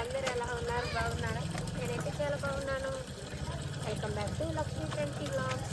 అందరు ఎలా ఉన్నారు? బాగున్నారా? నేనైతే చాలా బాగున్నాను. Welcome back to Lakshmi twenty blogs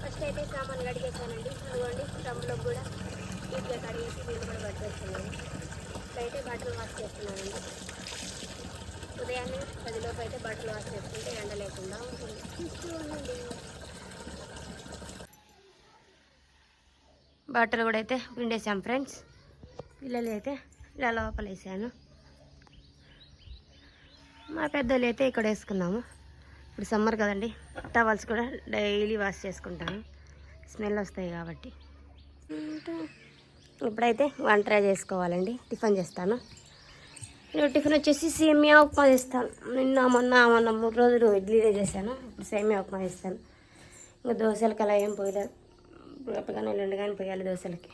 first అయితే సామాన్లు కడిగేసానండి అదిగోండి డ్రమ్లో కూడా నీట్గా కడిగేసి నేను కూడా పట్టేస్తున్నాను. ఇప్పుడైతే బట్టలు వాష్ చేస్తున్నానండి. ఉదయాన్నే పదిలోపు అయితే బట్టలు వాష్ చేసుకుంటే ఎండ లేకుండా ఉంటుంది. చూడండి బట్టలు కూడా అయితే పిండేసాం ఫ్రెండ్స్. పిల్లలు అయితే ఇలా లోపల వేసాను మా పెద్దోళ్ళు అయితే ఇక్కడ వేసుకున్నాము. ఇప్పుడు సమ్మర్ కదండి టవల్స్ కూడా డైలీ వాష్ చేసుకుంటాను స్మెల్ వస్తాయి కాబట్టి. ఇప్పుడైతే వంట ట్రై చేసుకోవాలండి టిఫిన్ చేస్తాను. నేను టిఫిన్ వచ్చేసి సేమియా ఉప్మా చేస్తాను. నిన్న మొన్న మొన్న మూడు రోజులు ఇడ్లీలే చేశాను. ఇప్పుడు సేమియా ఉప్మా చేస్తాను. ఇంకా దోశలకి అలా ఏం పోయలేదు రేపు కానీ ఎల్లుండి కానీ పోయాలి దోశలకి.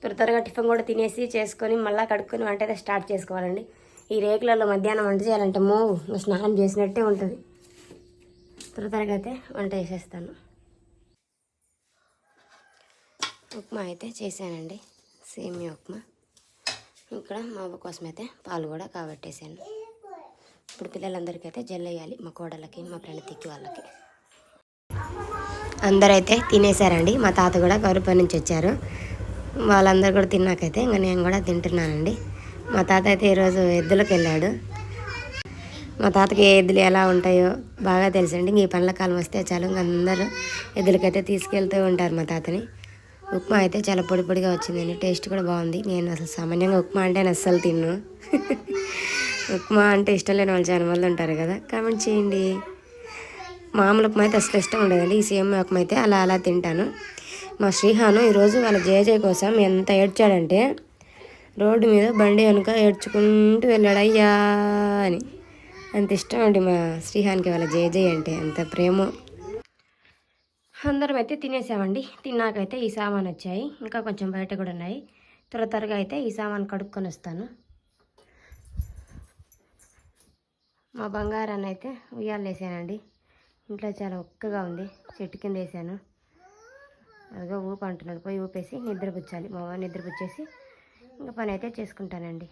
త్వర త్వరగా టిఫిన్ కూడా తినేసి చేసుకొని మళ్ళీ కడుక్కొని వంట అయితే స్టార్ట్ చేసుకోవాలండి. ఈ రేకులలో మధ్యాహ్నం వంట చేయాలంటే మో ఇంకా స్నానం చేసినట్టే ఉంటుంది. త్వర త్వరగా అయితే వంట చేసేస్తాను. ఉప్మా అయితే చేశానండి. సేమియా ఉప్మా. ఇక్కడ మా అవ్వ కోసం అయితే పాలు కూడా కాబట్టేశాను. ఇప్పుడు పిల్లలందరికీ అయితే జల్లేయాలి మా కోడలకి మా ప్రణతికి వాళ్ళకి. అందరైతే తినేశారండి. మా తాత కూడా గౌరవ నుంచి వచ్చారు. వాళ్ళందరూ కూడా తిన్నాకైతే ఇంకా నేను కూడా తింటున్నానండి. మా తాత అయితే ఈరోజు ఎద్దులకు వెళ్ళాడు. మా తాతకి ఏ ఎద్దులు ఎలా ఉంటాయో బాగా తెలుసండి. ఈ పండ్ల కాలం వస్తే చాలు అందరూ ఎద్దులకైతే తీసుకెళ్తూ ఉంటారు మా తాతని. ఉప్మా అయితే చాలా పొడి పొడిగా వచ్చిందండి. టేస్ట్ కూడా బాగుంది. నేను అసలు సామాన్యంగా ఉప్మా అంటే నేను అస్సలు తిన్ను. ఉప్మా అంటే ఇష్టం లేని వాళ్ళు చాలా మంది ఉంటారు కదా. కామెంట్ చేయండి. మామూలు ఉప్మా అయితే అసలు ఇష్టం ఉండదండి. ఈ సేమ్ ఉప్మా అయితే అలా అలా తింటాను. మా శ్రీహాను ఈరోజు వాళ్ళ జేజే కోసం ఎంత ఏడ్చాడంటే రోడ్డు మీద బండి వెనుక ఏడ్చుకుంటూ వెళ్ళాడు. అయ్యా అని. అంత ఇష్టం అండి మా శ్రీహాన్కి వాళ్ళ జేజే అంటే అంత ప్రేమ. అందరం అయితే తినేసామండి. తిన్నాకైతే ఈ సామాన్ వచ్చాయి. ఇంకా కొంచెం బయట కూడా ఉన్నాయి. త్వర త్వరగా అయితే ఈ సామాన్ కడుక్కొని వస్తాను. మా బంగారాన్ని అయితే ఉయ్యాలు వేసానండి. ఇంట్లో చాలా ఒక్కగా ఉంది. చెట్టు కింద వేసాను. అదిగో ఊపు అంటున్నాడు. పోయి ఊపేసి నిద్రపుచ్చాలి. మా నిద్రపుచ్చేసి ఇంకా పని అయితే చేసుకుంటానండి.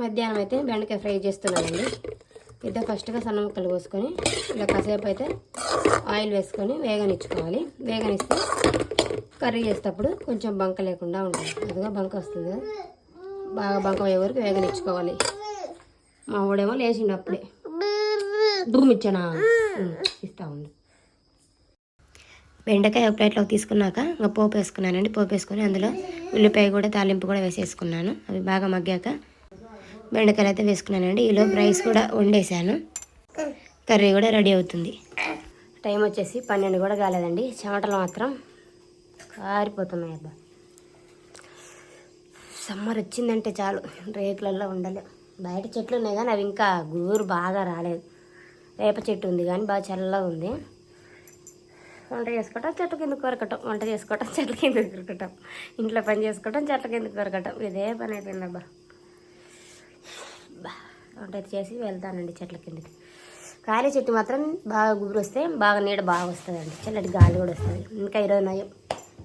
మధ్యాహ్నం అయితే బెండకాయ ఫ్రై చేస్తున్నానండి. ఇద్దరు ఫస్ట్గా సన్న ముక్కలు పోసుకొని ఇలా కాసేపు అయితే ఆయిల్ వేసుకొని వేగనిచ్చుకోవాలి. వేగనిస్తే కర్రీ చేసేటప్పుడు కొంచెం బంక లేకుండా ఉంటుంది. అదిగా బంక వస్తుంది బాగా బంక అయ్యే వరకు వేగనిచ్చుకోవాలి. మా వాడేమో లేచిండు అప్పుడే. ధూమ్ ఇస్తా ఉంది బెండకాయ ఒక ప్లేట్లోకి తీసుకున్నాక ఇంకా పోపు వేసుకున్నానండి. పోపు వేసుకొని అందులో ఉల్లిపాయ కూడా తాలింపు కూడా వేసేసుకున్నాను. అవి బాగా మగ్గాక బెండకాయలు అయితే వేసుకున్నానండి. ఈలో రైస్ కూడా వండేసాను కర్రీ కూడా రెడీ అవుతుంది. టైం వచ్చేసి పన్నెండు కూడా కాలేదండి. చెమటలు మాత్రం కారిపోతున్నాయి అబ్బా. సమ్మర్ వచ్చిందంటే చాలు. రేకులలో ఉండలేం. బయట చెట్లు ఉన్నాయి కానీ అవి ఇంకా గూరు బాగా రాలేదు. వేప చెట్టు ఉంది కానీ బాగా చల్లగా ఉంది. వంట చేసుకోవటం చెట్ల కింద కొరకటం వంట చేసుకోవటం చెట్ల కింద కొరకటం ఇంట్లో పని చేసుకోవటం చెట్ల కింద కొరకటం ఇదే పని అయిపోయిందబ్బా బా వంట అయితే చేసి వెళ్తానండి చెట్ల కిందకి. ఖాళీ చెట్టు మాత్రం బాగా గుబురు వస్తే బాగా నీడ బాగా వస్తుందండి. చల్లటి గాలి కూడా వస్తుంది. ఇంకా ఈరోజు నయం.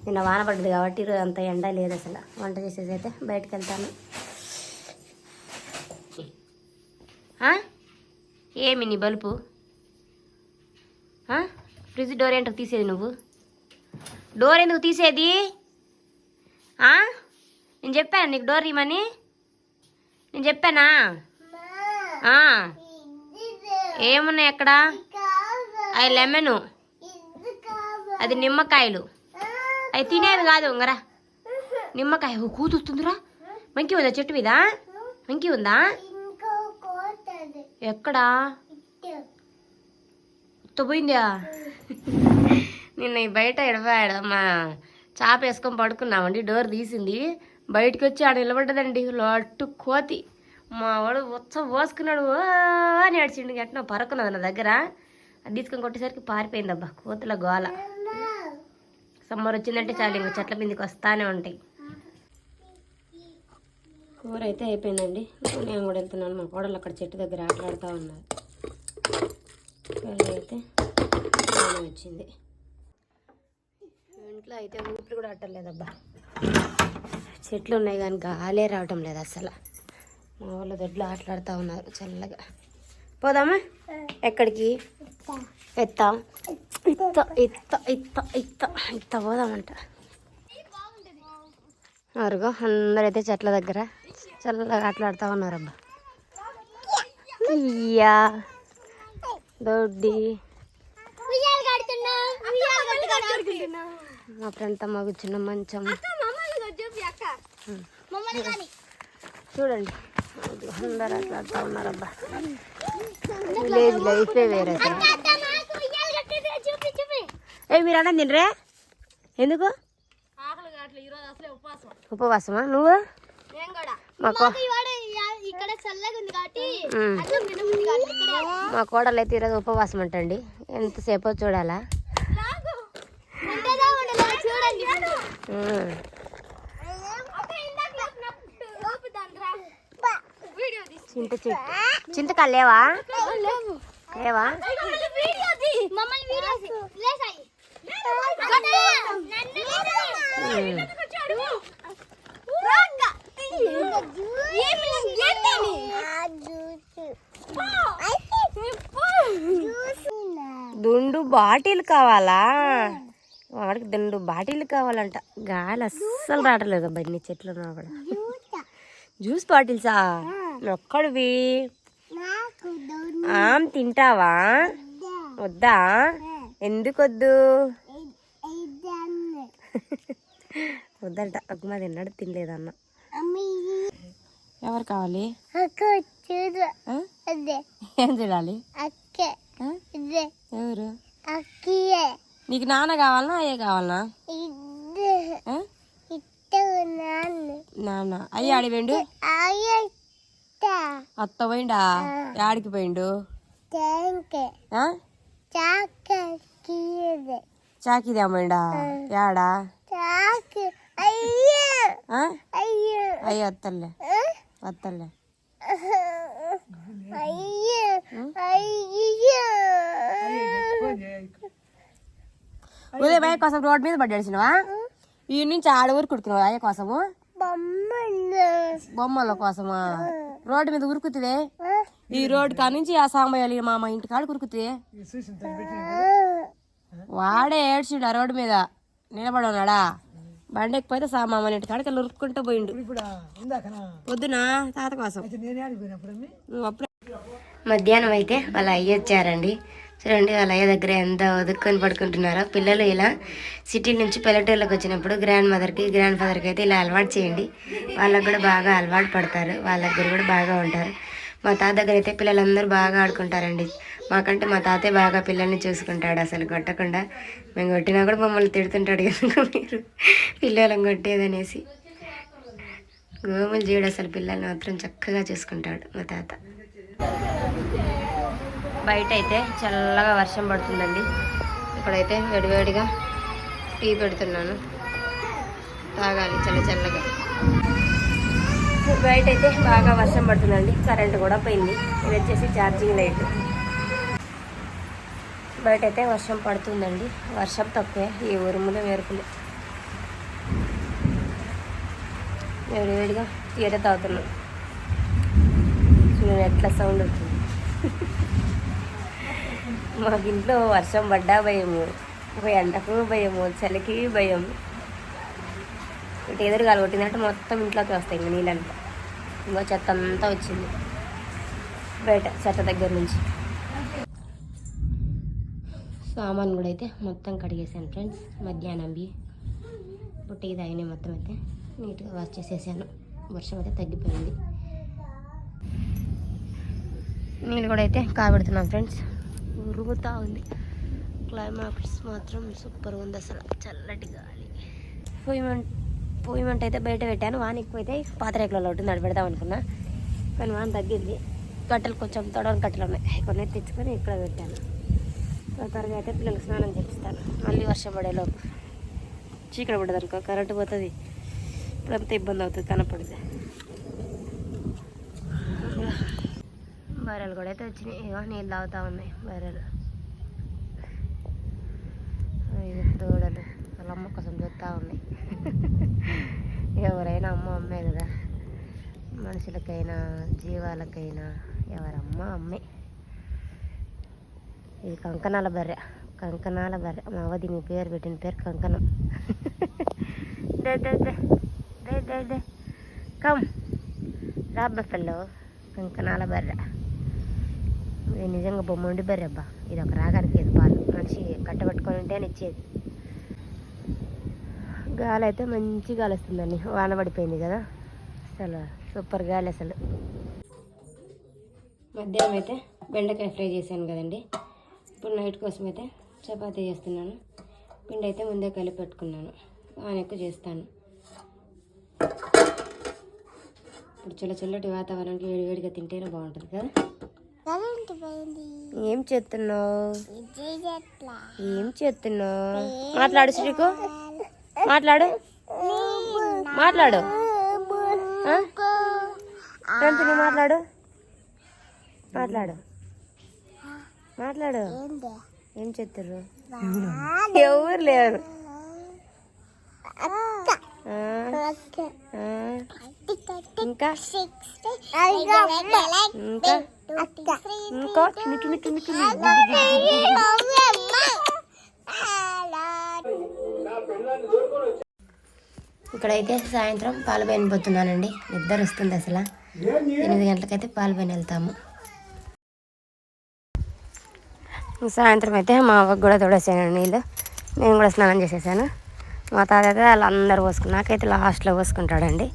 నిన్న వాన పడ్డది కాబట్టి ఈరోజు అంత ఎండ లేదు అసలు. వంట చేసేసి అయితే బయటకు వెళ్తాను. ఏమి నీ బలుపు? ఆ? ఫ్రిడ్జ్ డోర్ ఏంటో తీసేది నువ్వు? డోర్ ఎందుకు తీసేది? నేను చెప్పాను నీకు డోర్ ఇవ్వమని. నేను చెప్పానా? ఏమున్నాయి అక్కడ? అవి లెమను. అది నిమ్మకాయలు. అవి తినేవి కాదు ఉంగరా. నిమ్మకాయ ఓ కూతుస్తుందిరా మంకి ఉందా చెట్టు మీద? మంకి ఉందా? ఎక్కడా? పోయిందా? నిన్న ఈ బయట ఎడవాడు మా చాప వేసుకొని పడుకున్నామండి. డోర్ తీసింది. బయటకు వచ్చి ఆడ నిలబడ్డదండి. లొట్టు కోతి. మా వాడు ఉత్స పోసుకున్నాడు ఓ అని ఏడ్చిండు. ఎట్లా పరకున్నది నా దగ్గర. అది తీసుకొని కొట్టేసరికి పారిపోయిందబ్బా. కోతుల గోల. సమ్మర్ వచ్చిందంటే చాలు ఇంకా చెట్ల మీదకి వస్తానే ఉంటాయి. కూర అయితే అయిపోయిందండి. నేను కూడా వెళ్తున్నాను. మా కోడలు అక్కడ చెట్టు దగ్గర ఆటలాడుతూ ఉన్నారు. అయితే బాగానే వచ్చింది. ఇంట్లో అయితే ఊపిరి కూడా అట్టలేదబ్బా చెట్లు ఉన్నాయి కానీ గాలే రావటం లేదు అసలు. మా వాళ్ళ దొడ్లు ఆటలాడుతూ ఉన్నారు చల్లగా. పోదామా? ఎక్కడికి? ఎత్త. ఇత్త ఇత్త ఇత్త ఇత్త ఇత్త పోదామంట. అరుగో అందరైతే చెట్ల దగ్గర చల్లగా ఆటలాడుతూ ఉన్నారబ్బా. ఇయ్యా దొడ్డి. మా ఫ్రెండ్ తమ్మ కూర్చున్న మంచం. చూడండి. అందరు ఆటలాడుతూ ఉన్నారు అబ్బా విలేజ్ లైఫే వేరే. ఏ మీరు అన్నం తినరే? ఎందుకు? ఉపవాసమా? నువ్వు? మా కోడలు అయితే ఈరోజు ఉపవాసం అంటండి. ఎంతసేపో చూడాలా ఉంటుందా ఉండదా చూడండి ఉమ్. వీడియో తీసి చింత చింతకాయలు లేవా? లేవా. దుండు బాటిల్ కావాలా? వాడికి దుండు బాటిల్ కావాలంట. గాలి అస్సలు రావట్లేదు బన్నీ చెట్లు కూడా. జ్యూస్ బాటిల్సా? ఒక్కడివి. ఆమ్ తింటావా? వద్దా? ఎందుకు వద్దు వద్దంట. అగ్మ తిన్నాడు తినలేదన్న. ఎవరు కావాలి? ఏం చూడాలి ఎవరు? అక్కియే. నీకు నాన్న కావాలనా అయ్యే కావాలనా? నాన్న. అయ్య ఆడి పోయిండు? అత్త పోయిండా? యాడికి పోయిండు? చాక. అమ్మాయిండా యాడా? చాక. అయ్యో. ఆ? అయ్యో. అయ్య అత్తల్లే. అత్తల్లే. అయ్యో. అయ్యో. ఉదయం అయ్య కోసం రోడ్ మీద పడ్డాడిసినవా ఈ నుంచి ఆడ ఊరు కుడుకున్నావు అయ్య కోసము? బొమ్మలు కోసమా? రోడ్డు మీద ఉరుకుతుంది ఈ రోడ్డు కా నుంచి ఆ సాంబయ్య మామ ఇంటి కాడ కురుకుతుంది వాడే ఏడ్చిండు ఆ రోడ్డు మీద. నిలబడి ఉన్నాడా బండి ఎక్కిపోతే సా మామ ఇంటి కాడికి వెళ్ళి ఉరుక్కుంటూ పోయిండు. పొద్దున? తాత కోసం. నువ్వు అప్పుడే మధ్యాహ్నం అయితే వాళ్ళ అయ్య వచ్చారండి. చూడండి వాళ్ళ దగ్గర ఎంత ఒదుక్కొని పడుకుంటున్నారో. పిల్లలు ఇలా సిటీ నుంచి పల్లెటూళ్ళకి వచ్చినప్పుడు గ్రాండ్ మదర్కి గ్రాండ్ ఫాదర్కి అయితే ఇలా అలవాటు చేయండి. వాళ్ళకు కూడా బాగా అలవాటు పడతారు. వాళ్ళ దగ్గర కూడా బాగా ఉంటారు. మా తాత దగ్గర అయితే పిల్లలందరూ బాగా ఆడుకుంటారండి. మాకంటే మా తాతే బాగా పిల్లల్ని చూసుకుంటాడు అసలు కొట్టకుండా. మేము కొట్టినా కూడా మమ్మల్ని తిడుతుంటాడు ఎందుకు మీరు పిల్లలను కొట్టేదనేసి. గోములు చేయడు అసలు పిల్లల్ని మాత్రం చక్కగా చూసుకుంటాడు మా తాత. బయట అయితే చల్లగా వర్షం పడుతుందండి. ఇప్పుడైతే వేడివేడిగా టీ పెడుతున్నాను. తాగాలి చల్ల చల్లగా. బయట అయితే బాగా వర్షం పడుతుందండి. కరెంట్ కూడా పోయింది. ఇది వచ్చేసి ఛార్జింగ్ లైట్. బయట అయితే వర్షం పడుతుందండి. వర్షం తక్కువే ఈ ఉరుములు మెరుపులు వేడివేడిగా తీర తాగుతున్నాం చూడండి ఎట్లా సౌండ్ వచ్చింది మాకు ఇంట్లో వర్షం పడ్డా భయము ఒక ఎండకు భయము చలికి భయం. ఇటు ఎదురు కొట్టిందంటే మొత్తం ఇంట్లోకి వస్తాయి ఇంక నీళ్ళంతా. ఇంకో చెత్త అంతా వచ్చింది. బయట చెత్త దగ్గర నుంచి. సామాన్ కూడా అయితే మొత్తం కడిగేసాను ఫ్రెండ్స్. మధ్యాహ్నం బి. పుట్టి తాగినాయి మొత్తం అయితే నీట్గా వాష్ చేసేసాను. వర్షం అయితే తగ్గిపోయింది. నీళ్ళు కూడా అయితే కాబెడుతున్నాం ఫ్రెండ్స్. ఉరుగుతూ ఉంది. క్లైమాక్స్ మాత్రం సూపర్ ఉంది అసలు. చల్లటి గాలి. పోయిమంట పోయిమంట అయితే బయట పెట్టాను. వాన ఎక్కువైతే పాతరేకులలో ఉంటుంది అనుకున్నా. కానీ వాన తగ్గింది. కట్టెలు కొంచెం తొడవని కట్టెలు ఉన్నాయి. కొన్ని తెచ్చుకొని ఇక్కడ పెట్టాను. త్వరగా అయితే పిల్లలకు స్నానం చేపిస్తాను. మళ్ళీ వర్షం పడేలోపు. చీకటి పడదు అనుకో. కరెంటు పోతుంది. ఇప్పుడంతా ఇబ్బంది అవుతుంది కనపడితే బర్రెలు కూడా అయితే వచ్చినాయి. ఇగో నీళ్ళు తాగుతూ ఉన్నాయి బర్రెలు దూడలు. వాళ్ళ అమ్మ కోసం చూస్తూ ఉన్నాయి. ఎవరైనా అమ్మ అమ్మే కదా. మనుషులకైనా జీవాలకైనా ఎవరమ్మ అమ్మే. ఇది కంకణాల బర్రె. కంకణాల బర్రె. మా అవ్వ దీని పేరు పెట్టిన పేరు కంకణం. దే దే దే. దే దే దే. కమ్. రాబ్బ పిల్లో కంకణాల బర్రె. నేను నిజంగా బొమ్మండి బర్రె అబ్బా ఇది ఒక రాగానికి ఇది పాలు. మనిషి కట్టబెట్టుకొని అని ఇచ్చేది. గాలి అయితే మంచి గాలి వస్తుందండి వాన పడిపోయింది కదా. అసలు సూపర్ గాలి అసలు. మధ్యాహ్నం అయితే బెండకాయ ఫ్రై చేశాను కదండి. ఇప్పుడు నైట్ కోసం అయితే చపాతీ చేస్తున్నాను. పిండి అయితే ముందే కలిపి పెట్టుకున్నాను. వాన ఎక్కువ చేస్తాను. ఇప్పుడు చల్ల చిల్లటి వాతావరణానికి వేడి వేడిగా తింటేనే బాగుంటుంది కదా. కరెంట్ పోయింది. ఏం చేస్తున్నావు? ఏం చేస్తున్నావు? మాట్లాడు శ్రీకు. మాట్లాడు. మాట్లాడు? రంతుని మాట్లాడు. మాట్లాడు. మాట్లాడు. ఏం చెప్తారు ఎవరు లేరు. ఇంకా? ఇక్కడైతే సాయంత్రం పాల పైన పోతున్నానండి నిద్ర వస్తుంది అసలు. ఎనిమిది గంటలకైతే పాల పైన వెళ్తాము సాయంత్రం అయితే మా అవ్వకు కూడా తోడేసాను నీళ్ళు. నేను కూడా స్నానం చేసేసాను. మా తాత అయితే వాళ్ళందరూ పోసుకుని నాకైతే లాస్ట్లో పోసుకుంటాడండి.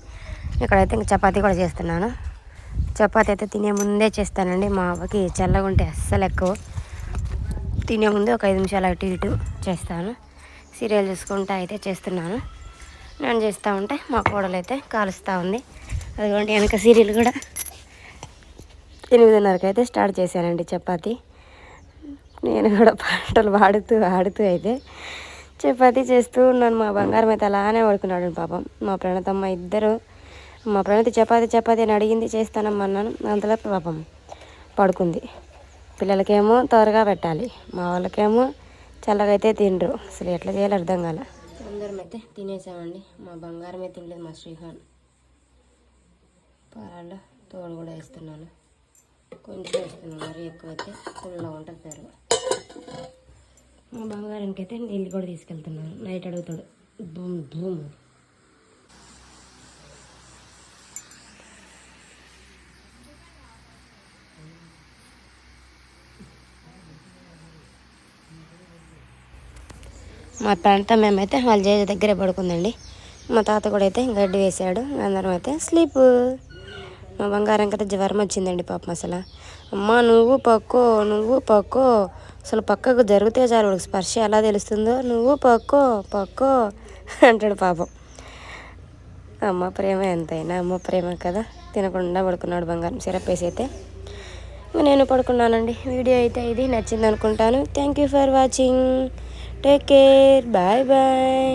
ఇక్కడైతే ఇంక చపాతీ కూడా చేస్తున్నాను. చపాతీ అయితే తినే ముందే చేస్తానండి. మా అవ్వకి చల్లగా ఉంటే అస్సలు ఎక్కువ. తినే ముందు ఒక ఐదు నిమిషాలు అటు ఇటు చేస్తాను. సీరియల్ చూసుకుంటా అయితే చేస్తున్నాను. నేను చేస్తూ ఉంటే మా కోడలు అయితే కాలుస్తూ ఉంది. అదిగోండి వెనక సీరియల్ కూడా. ఎనిమిదిన్నరకు అయితే స్టార్ట్ చేశానండి చపాతీ. నేను కూడా పాటలు పాడుతూ ఆడుతూ అయితే చపాతీ చేస్తూ ఉన్నాను. మా బంగారం అయితే అలానే పడుకున్నాడు పాపం. మా ప్రణతమ్మ ఇద్దరు మా ప్రణతి చపాతీ చపాతీ అని అడిగింది చేస్తానమ్మన్నాను అంతలో పాపం పడుకుంది. పిల్లలకేమో త్వరగా పెట్టాలి. మా వాళ్ళకేమో చల్లగా అయితే తినరు. అసలు ఎట్లా చేయాలి అర్థం కాల. అందరం అయితే తినేసామండి. మా బంగారమే తినలేదు మా శ్రీహాన్. పాలలో తోడు కూడా వేస్తున్నాను. కొంచెం వేస్తున్నాను మరి ఎక్కువైతే ఫుల్గా ఉంటుంది పెరుగు. మా బంగారానికి అయితే నీళ్ళు కూడా తీసుకెళ్తున్నాను. నైట్ అడుగుతాడు బూమ్ బూమ్. మా ప్రాంతం మేమైతే వాళ్ళ జేజ దగ్గరే పడుకుందండి. మా తాత కూడా అయితే గడ్డి వేసాడు. అందరం అయితే స్లీప్. మా బంగారం కదా జ్వరం వచ్చిందండి పాపం అసలు. అమ్మ నువ్వు పక్కో నువ్వు పక్కో. అసలు పక్కకు జరిగితే చాలు వాడికి స్పర్శ ఎలా తెలుస్తుందో. నువ్వు పక్కో పక్కో అంటాడు పాపం. అమ్మ ప్రేమ ఎంతైనా అమ్మ ప్రేమ కదా. తినకుండా పడుకున్నాడు బంగారం సిరప్ వేసి అయితే ఇంకా నేను పడుకున్నానండి. వీడియో అయితే ఇది. నచ్చింది అనుకుంటాను thank you for watching take care bye bye